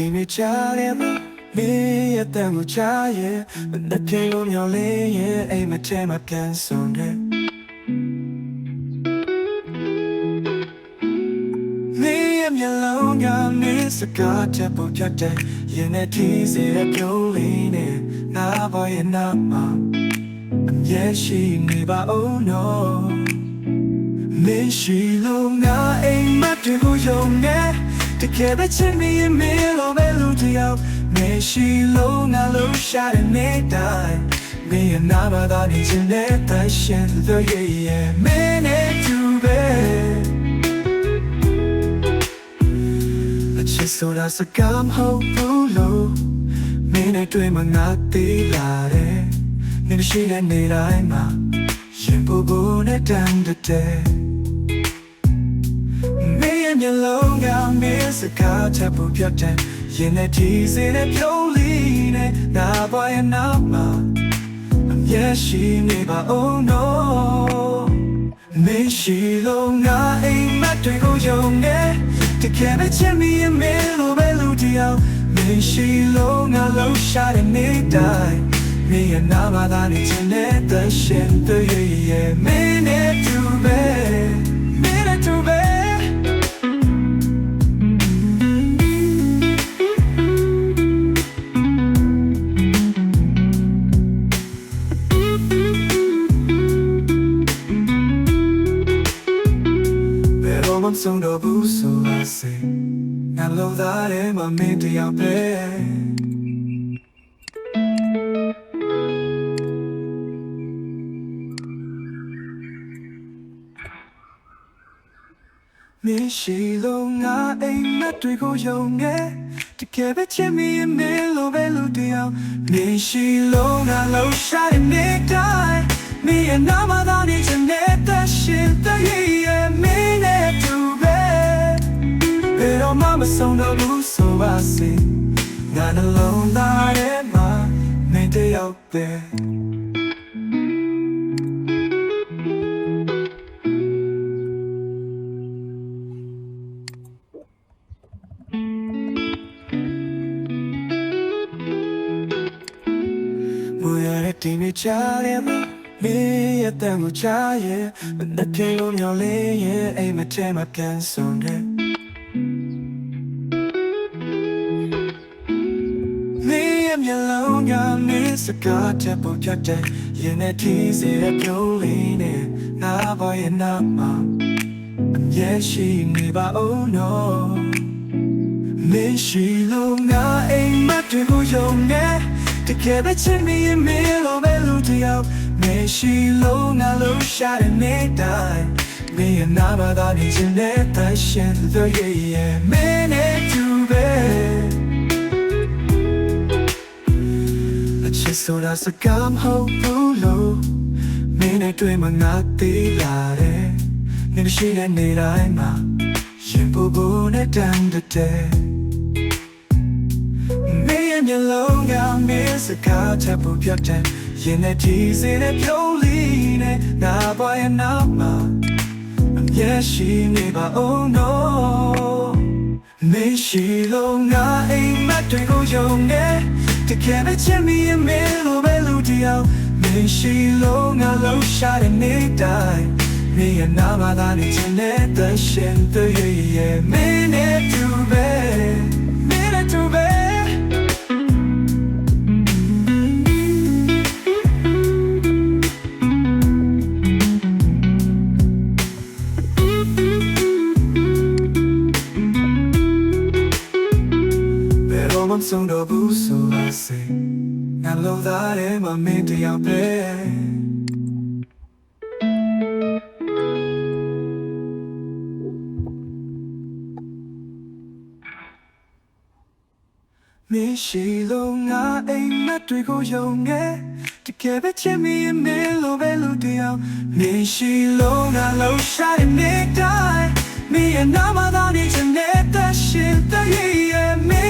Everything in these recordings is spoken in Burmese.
ဒီနေ့ချတယ်မမင်းရဲ့တန်ကိုချရဲ့မနေ့ကလုံးမြောင်လေးရဲ့အိမ်မထဲမှာပြန်ဆုံးတယ်မင်းရဲ့မျက်လုံးကမင်းစကားချက်ပေါ်ပြတ်တဲ့ရင်နဲ့ဒီစေတဲ့ပြုံးလေးနဲ့နာပါရဲ့နာမှာအမျက်ရှိနေပါဦးနော်မင်းရှိလို့ငါအိမ်မက် တွေကိုယုံနေတကယ်ပဲချစ်မိရင်မင်းလိုပဲလူတစ်ယောက်မင်းရှိလို့ငါလို့ရှာတဲ့နေ့တိုင်းမင်းရဲ့နာမသာနေချင်တဲ့တန်ရှင်လို့ရဲ့ရဲ့မင်းနဲ့တူပဲအချစ်ဆိုတာစကားမဟုတ်ဘူးလို့မင်းနဲ့တွေ့မှငါသိလာတယ်မင်းရှိတဲ့နေ့တိုင်းမှာရှင်ပူပူနဲ့တန်တဲ့ မင်းရဲ့မျက်လုံးကမင်းစကားချက်ဖို့ပြတ်တဲ့ရင်နဲ့ဒီစေတဲ့ပြုံးလေးနဲ့နာပါရဲ့နာမှာအမျက်ရှိနေပါ oh no မင်းရှိလို့ငါအိမ်မက်တွေကိုယုံနေတကယ်ပဲချစ်မိရင်မင်းလိုပဲလူတစ်ယောက်မင်းရှိလို့ငါလုံးရှာတဲ့နေ့တိုင်းမင်းရဲ့နာမသာနေချင်တဲ့ရှင်တွေရဲ့မင်းနဲ့တူပဲ ဆုံးတော့ဘူးဆိုပါစေငါလုံးသားထဲမှာမင်းတယောက်ပဲမင်းရှိလို့ငါအိမ်မက်တွေကိုယုံနေတကယ်ပဲချစ်မိရင်မင်းလိုပဲလူတစ်ယောက်မင်းရှိလို့ငါလုံးရှာတဲ့နေ့တိုင်းမင်းရဲ့နာမသာနေချင်တဲ့ရှင်တဲ့ရဲ့မ တော့မှမဆုံးတော့ဘူးဆိုပါစေငါနှလုံးသားထဲမှာမင်းတယောက်ပဲမွေရတဲ့ဒီနေ့ချတယ်မမင်းရဲ့တန်ကိုချရဲ့မနေ့ကလုံးမြောင်လေးရဲ့အိမ်မထဲမှာပြန်ဆုံးတယ် စကားချက်ပေါ်ပြတ်တဲ့ရင်နဲ့ဒီစေတဲ့ပြုံးလေးနဲ့နာပါရဲ့နာမှာအမျက်ရှိနေပါဦးနော်မင်းရှိလို့ငါအိမ်မက်တွေကိုယုံနေတကယ်ပဲချစ်မိရင်မင်းလိုပဲလူတစ်ယောက်မင်းရှိလို့ငါလို့ရှာတဲ့နေ့တိုင်းမင်းရဲ့နာ စ်ဆိုတာစကားမဟုတ်ဘူးလို့မင်းနဲ့တွေ့မှငါသိလာတယ်မင်းရှိတဲ့နေ့တိုင်းမှာရှင်ပူပူနဲ့တန်တဲ့မင်းရဲ့မျက်လုံးကမင်းစကားချက်ဖို့ပြတ်တဲ့ရင်နဲ့ဒီစေတဲ့ပြုံးလေးနဲ့နာပါရဲ့နာမှာအမျက်ရှိနေပါ oh no မင်းရှိလို့ငါအိမ်မက်တွေကိုယုံနေ တကယ်ပဲချစ်မိရင်မင်းလိုပဲလူတစ်ယောက်မင်းရှိလို့ငါလုံးရှာတဲ့နေ့တိုင်းမင်းရဲ့နာမသာနေချင်တဲ့ရှင်တွေရဲ့မင်းနဲ့တူပဲမင်းနဲ့တူပဲ မှမဆုံးတော့ဘူးဆိုပါစေငါလုံးသားထဲမှာမင်းတယောက်ပဲမင်းရှိလို့ငါအိမ်မက်တွေကိုယုံနေတကယ်ပဲချစ်မိရင်မင်းလိုပဲလူတစ်ယောက်မင်းရှိလို့ငါလုံးရှာတဲ့နေ့တိုင်းမင်းရဲ့နာမသာနေချင်တဲ့ရှင်တဲ့ရဲ့မင်းနဲ့တူပဲဘယ်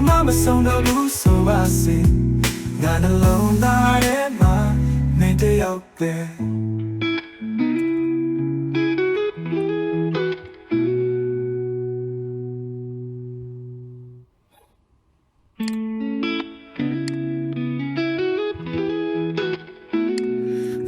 တော်မှမဆုံးတော့ဘူးဆိုပါစေငါနှလုံးသားထဲမှာနေတယောက်ပဲ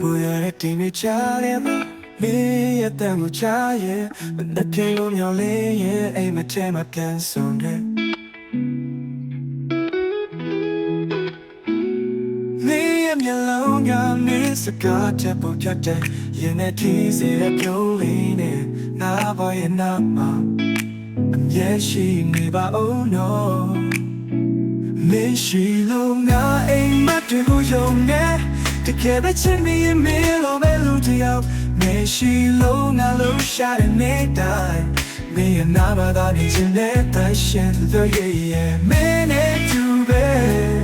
不要来听你讲的吗？你也等我讲耶，那天路渺离耶，哎，没天嘛偏松的。 စကားချက်ပေါ်ပြတ်တဲ့ရင်နဲ့ထီးစေတဲ့ပြုံးလေးနဲ့နာပါရဲ့နာမှာအမျက်ရှိနေပါဦးနော်မရှိလို့ငါအိမ်မက်တွေကိုယုံနေတကယ်ပဲချင်နေရင်မင်းလိုပဲလူတစ်ယောက်မရှိလို့ငါလို့ရှာတဲ့နေတိုင်းမင်းရဲ့နာမသာနေခြင်းနဲ့တရှင်လို့ရဲ့ရဲ့မင်းနဲ့တူပဲ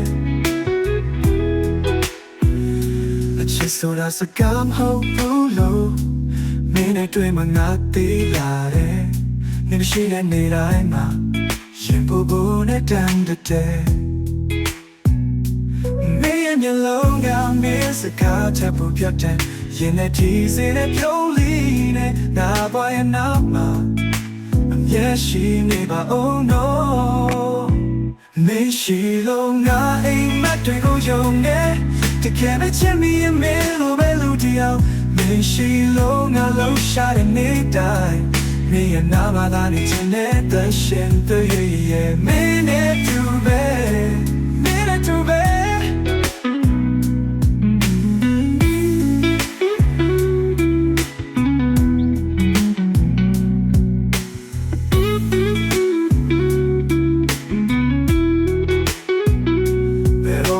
ဆိုတာစကားမဟုတ်ဘူးလို့မင်းနဲ့တွေ့မှငါသိလာတယ်နေမရှိတဲ့နေတိုင်းမှာရင်ပူပူနဲ့တန်တဲ့မင်းရဲ့မျက်လုံးကမင်းစကားချက်ဖို့ပြတ်တဲ့ရင်နဲ့ထီးစေတဲ့ပြုံးလေးနဲ့နာပွားရဲ့နောက်မှာအမျက်ရှိနေပါ oh no မရှိလို့ငါအိမ်မက်တွေကိုယုံနေ တကယ်ပဲချင်မိရင်မင်းလိုပဲလူတစ်ယောက်မရှိလို့ငါလှရှာတဲ့နေတိုင်းမင်းရဲ့နာမသာနေချင်တဲ့တရှင်တွေရဲ့မင်းနဲ့တူပဲမင်းနဲ့တူပဲ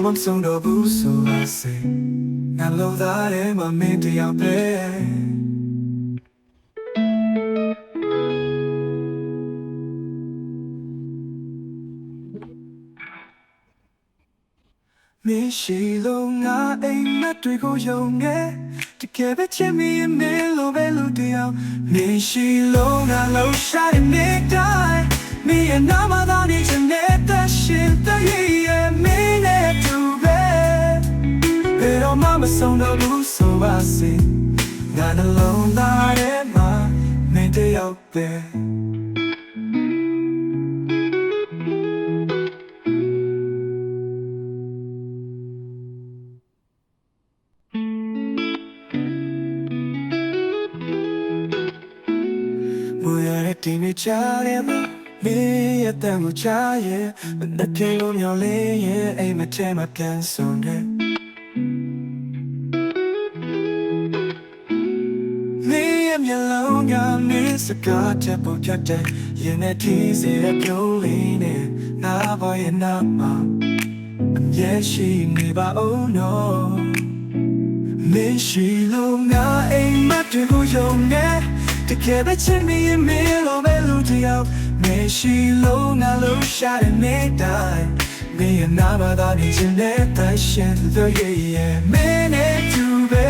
မှမဆုံးတော့ဘူးဆိုပါစေငါလိုသားတယ်မမင်းတရားပဲမရှိလို့ငါအိမ်မက်တွေကိုယုံနေတကယ်ပဲချင်မိရင်မင်းလိုပဲလူတစ်ယောက်မရှိလို့ငါလှရှာတဲ့နေတိုင်းမင်းရဲ့နာမသာနေချင်တဲ့ရှင်တဲ့ရဲ့ မှမဆုံးတော့ဘူးဆိုပါစေငါနှလုံးသားထဲမှာမင်းတစ်ယောက်ပဲမွေရတဲ့ဒီနေ့ချတယ်မမင်းရဲ့တန်ကိုချရဲ့မနေ့ကလိုမျောလေးရဲ့အိမ်မထဲမှာပြန်ဆုံးတယ် စကားချက်ပေါ်ပြတ်တဲ့ရင်နဲ့ထီးစေတဲ့ပြုံးလေးနဲ့နာပါရဲ့နာမှာအမျက်ရှိနေပါဦးနော်မရှိလို့ငါအိမ်မက်တွေကိုယုံနေတကယ်ပဲချင်မိရင်မင်းလိုပဲလူတစ်ယောက်မရှိလို့ငါလို့ရှာတဲ့နေတိုင်းမင်းရဲ့နာမသာနေခြင်းနဲ့တရှင်လို့ရဲ့ရဲ့မင်းနဲ့တူပဲ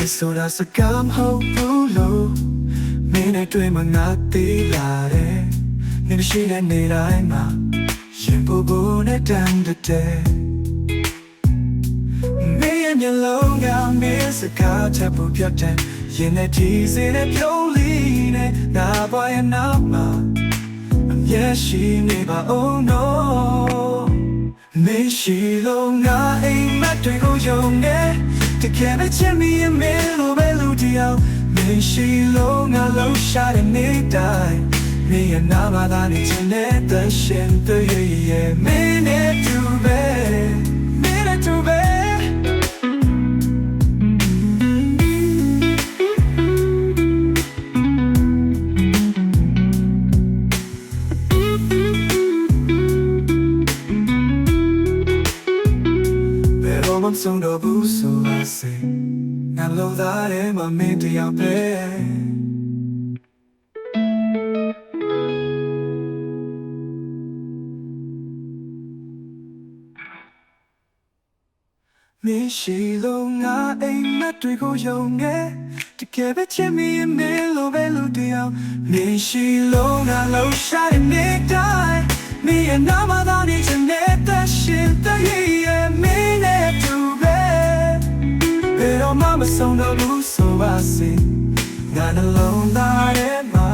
ချစ်ဆိုတာစကားမဟုတ်ဘူးလို့မင်းနဲ့တွေ့မှငါသိလာတယ်နေမရှိတဲ့နေတိုင်းမှာရင်ပူပူနဲ့တန်တဲ့မင်းရဲ့မျက်လုံးကမင်းစကားချက်ဖို့ပြတ်တဲ့ရင်နဲ့ထီးစေတဲ့ပြုံးလေးနဲ့နာပွားရဲ့နောက်မှာအမျက်ရှိနေပါ oh no မရှိလို့ငါအိမ်မက်တွေကိုယုံနေ တကယ်ပဲချင်မိရင်မင်းလိုပဲလူတစ်ယောက်မရှိလို့ငါလှရှာတဲ့နေတိုင်းမင်းရဲ့နာမသာနေချင်တဲ့တရှင်တွေရဲ့မင်းနဲ့တူပဲ လိုသားတယ်မမင်းတရားပဲမရှိလို့ငါအိမ်မက်တွေကိုယုံနေတကယ်ပဲချင်မိရင်မင်းလိုပဲလူတစ်ယောက်မရှိလို့ငါလှရှာတဲ့နေတိုင်းမင်းရဲ့နာမသာနေချင်တဲ့ရှင်တဲ့ရဲ့ မှမဆုံးတော့ဘူးဆိုပါစေငါနှလုံးသားထဲမှာ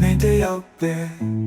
မင်းတယောက်ပဲ